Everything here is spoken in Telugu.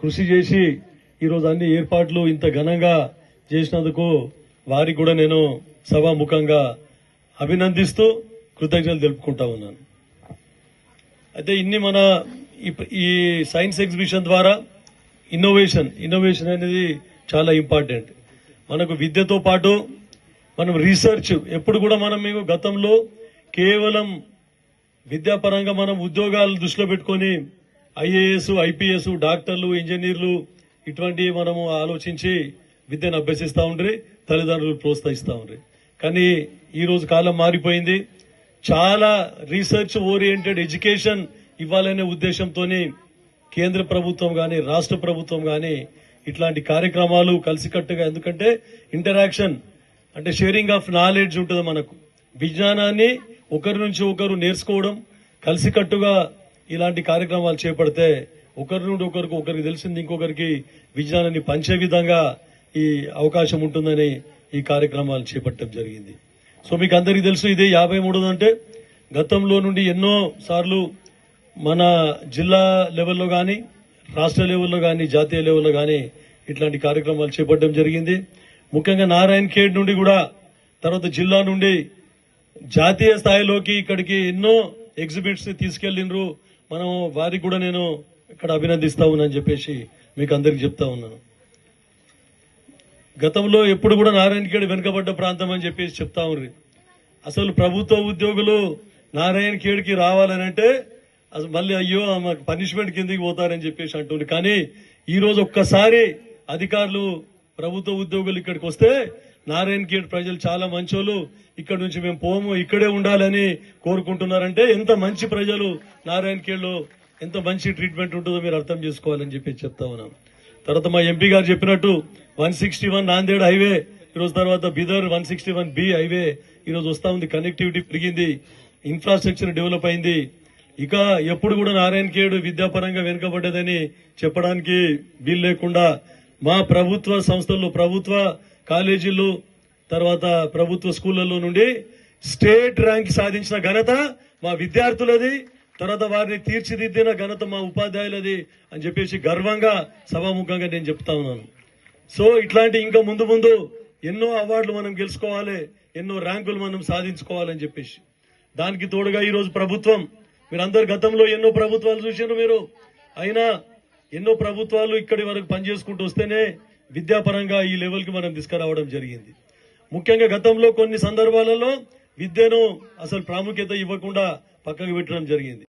కృషి చేసి ఈరోజు అన్ని ఏర్పాట్లు ఇంత ఘనంగా చేసినందుకు వారికి కూడా నేను సభాముఖంగా అభినందిస్తూ కృతజ్ఞతలు తెలుపుకుంటా ఉన్నాను. అయితే ఇన్ని మన ఈ- ఈ సైన్స్ ఎగ్జిబిషన్ ద్వారా ఇన్నోవేషన్ ఇన్నోవేషన్ అనేది చాలా ఇంపార్టెంట్. మనకు విద్యతో పాటు మనం రీసెర్చ్ ఎప్పుడు కూడా మనం మేము గతంలో కేవలం విద్యాపరంగా మనం ఉద్యోగాలు దృష్టిలో పెట్టుకొని ఐఏఎస్ ఐపీఎస్ డాక్టర్లు ఇంజనీర్లు ఇటువంటి మనము ఆలోచించి విద్యను అభ్యసిస్తూ ఉండ్రి తల్లిదండ్రులు ప్రోత్సహిస్తూ ఉండ్రి. కానీ ఈరోజు కాలం మారిపోయింది. చాలా రీసెర్చ్ ఓరియంటెడ్ ఎడ్యుకేషన్ ఇవ్వాలనే ఉద్దేశంతోనే కేంద్ర ప్రభుత్వం కానీ రాష్ట్ర ప్రభుత్వం కానీ ఇట్లాంటి కార్యక్రమాలు కలిసికట్టుగా ఎందుకంటే ఇంటరాక్షన్ అంటే షేరింగ్ ఆఫ్ నాలెడ్జ్ ఉంటుంది మనకు. విజ్ఞానాన్ని ఒకరి నుంచి ఒకరు నేర్చుకోవడం కలిసికట్టుగా ఇలాంటి కార్యక్రమాలు చేపడితే ఒకరి నుండి ఒకరికి ఒకరికి తెలిసింది ఇంకొకరికి విజ్ఞానాన్ని పంచే విధంగా ఈ అవకాశం ఉంటుందని ఈ కార్యక్రమాలు చేపట్టడం జరిగింది. సో మీకు అందరికీ తెలుసు ఇదే యాభై మూడు అంటే గతంలో నుండి ఎన్నో సార్లు మన జిల్లా లెవెల్లో కానీ రాష్ట్ర లెవెల్లో కానీ జాతీయ లెవెల్లో కానీ ఇట్లాంటి కార్యక్రమాలు చేపట్టడం జరిగింది. ముఖ్యంగా నారాయణ ఖేడ్ నుండి కూడా తర్వాత జిల్లా నుండి జాతీయ స్థాయిలోకి ఇక్కడికి ఎన్నో ఎగ్జిబిట్స్ తీసుకెళ్ళిండ్రు మనం వారికి కూడా నేను ఇక్కడ అభినందిస్తా ఉన్నాను చెప్పేసి మీకు అందరికి చెప్తా ఉన్నాను. గతంలో ఎప్పుడు కూడా నారాయణఖేడ్ వెనుకబడ్డ ప్రాంతం అని చెప్పేసి చెప్తా ఉన్నారు. అసలు ప్రభుత్వ ఉద్యోగులు నారాయణఖేడ్కి రావాలనంటే అసలు మళ్ళీ అయ్యో మాకు పనిష్మెంట్ కిందకి పోతారని చెప్పేసి అంటుంది కానీ ఈరోజు ఒక్కసారి అధికారులు ప్రభుత్వ ఉద్యోగులు ఇక్కడికి వస్తే నారాయణఖేడ్ ప్రజలు చాలా మంచోళ్ళు. ఇక్కడ నుంచి మేము పోము ఇక్కడే ఉండాలని కోరుకుంటున్నారంటే ఎంత మంచి ప్రజలు నారాయణఖేడ్లో ఎంత మంచి ట్రీట్మెంట్ ఉంటుందో మీరు అర్థం చేసుకోవాలని చెప్పి చెప్తా ఉన్నాం. తర్వాత మా ఎంపీ గారు చెప్పినట్టు one sixty one Nanded highway ఈరోజు తర్వాత Bidar one sixty one B highway ఈరోజు రోజు వస్తా ఉంది కనెక్టివిటీ పెరిగింది ఇన్ఫ్రాస్ట్రక్చర్ డెవలప్ అయింది. ఇక ఎప్పుడు కూడా నారాయణ కేడు విద్యాపరంగా వెనుకబడ్డదని చెప్పడానికి వీలు లేకుండా మా ప్రభుత్వ సంస్థల్లో ప్రభుత్వ కాలేజీల్లో తర్వాత ప్రభుత్వ స్కూళ్ళలో నుండి స్టేట్ ర్యాంక్ సాధించిన ఘనత మా విద్యార్థులది తర్వాత వారిని తీర్చిదిద్దిన ఘనత మా ఉపాధ్యాయులది అని చెప్పేసి గర్వంగా సభాముఖంగా నేను చెప్తా ఉన్నాను. సో ఇట్లాంటి ఇంకా ముందు ముందు ఎన్నో అవార్డులు మనం గెలుచుకోవాలి ఎన్నో ర్యాంకులు మనం సాధించుకోవాలని చెప్పేసి. దానికి తోడుగా ఈరోజు ప్రభుత్వం మీరందరు గతంలో ఎన్నో ప్రభుత్వాలు చూసారు మీరు. అయినా ఎన్నో ప్రభుత్వాలు ఇక్కడి వరకు పనిచేసుకుంటూ వస్తేనే విద్యాపరంగా ఈ లెవెల్కి మనం తీసుకురావడం జరిగింది. ముఖ్యంగా గతంలో కొన్ని సందర్భాలలో విద్యను అసలు ప్రాముఖ్యత ఇవ్వకుండా పక్కకు పెట్టడం జరిగింది.